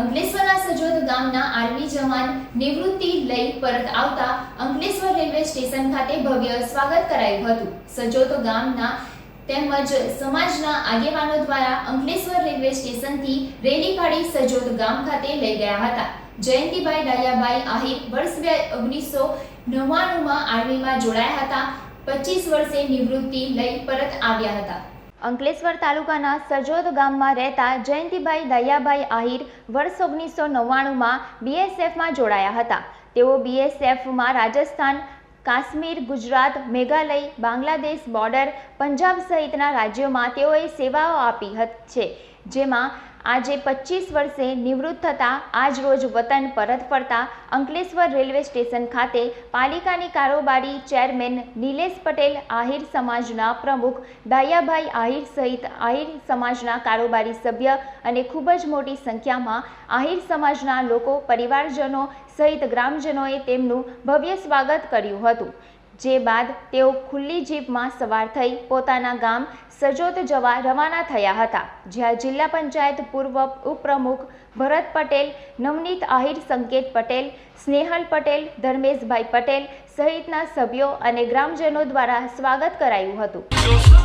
અંકલેશ્વરના સજોદ ગામના આર્મી જવાન નિવૃત્તિ લઈ પરત આવતા અંકલેશ્વર રેલવે સ્ટેશન ખાતે ભવ્ય સ્વાગત કરાયું હતું. સજોદ ગામના તેમજ સમાજના આગેવાનો દ્વારા અંકલેશ્વર રેલવે સ્ટેશનથી રેલી કાઢી સજોદ ગામ ખાતે લઈ ગયા હતા. જયંતિભાઈ ડાયાભાઈ આહિર વર્ષ બે ઓગણીસો નવ્વાણુંમાં આર્મીમાં જોડાયા હતા. પચીસ વર્ષે નિવૃત્તિ લઈ પરત આવ્યા હતા. અંકલેશ્વર તાલુકાના સજોદ ગામમાં રહેતા જયંતિભાઈ દયાભાઈ આહિર વર્ષ ઓગણીસો નવ્વાણુંમાં બીએસએફમાં જોડાયા હતા. તેઓ બીએસએફમાં રાજસ્થાન, કાશ્મીર, ગુજરાત, મેઘાલય, બાંગ્લાદેશ, બોર્ડર, પંજાબ સહિતના રાજ્યોમાં તેઓએ સેવાઓ આપી છે. જેમાં આજે પચીસ વર્ષે નિવૃત્ત થતાં આજ રોજ વતન પરત ફરતા અંકલેશ્વર રેલવે સ્ટેશન ખાતે પાલિકાની કારોબારી ચેરમેન નિલેશ પટેલ આહિર સમાજના પ્રમુખ, દાયાભાઈ આહિર સહિત આહિર સમાજના કારોબારી સભ્ય અને ખૂબ જ મોટી સંખ્યામાં આહિર સમાજના લોકો, પરિવારજનો સહિત ગ્રામજનોએ તેમનું ભવ્ય સ્વાગત કર્યું હતું. જે બાદ તેઓ ખુલ્લી જીપમાં સવાર થઈ પોતાના ગામ સજોત જવા રવાના થયા હતા, જ્યાં જિલ્લા પંચાયત પૂર્વ ઉપપ્રમુખ ભરત પટેલ, નવનીત આહિર સંકેત પટેલ, સ્નેહલ પટેલ, ધર્મેશભાઈ પટેલ સહિતના સભ્યો અને ગ્રામજનો દ્વારા સ્વાગત કરાયું હતું.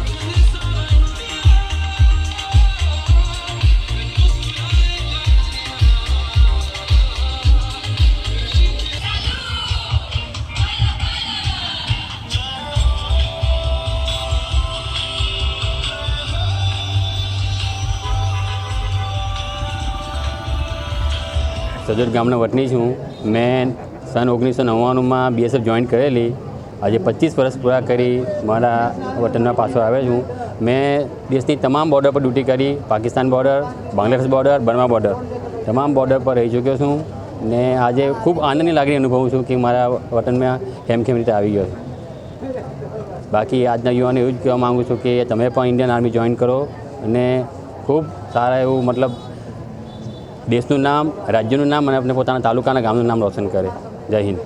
સજોદ ગામના વતની છું મેં સન ઓગણીસો નવ્વાણુંમાં બીએસએફ જોઈન કરેલી. આજે પચીસ વર્ષ પૂરા કરી મારા વતનમાં પાછો આવ્યો છું. મેં દેશની તમામ બોર્ડર પર ડ્યુટી કરી. Pakistan border Bangladesh border Burma border તમામ બોર્ડર પર રહી ચૂક્યો છું ને આજે ખૂબ આનંદની લાગણી અનુભવું છું કે મારા વતનમાં કેમ રીતે આવી ગયો છું. બાકી આજના યુવાને એવું જ કહેવા માગું છું કે તમે પણ ઇન્ડિયન આર્મી જોઈન કરો અને ખૂબ સારા એવું મતલબ દેશનું નામ રાજ્યનું નામ અને આપણે પોતાના તાલુકાના ગામનું નામ રોશન કરે. જય હિન્દ.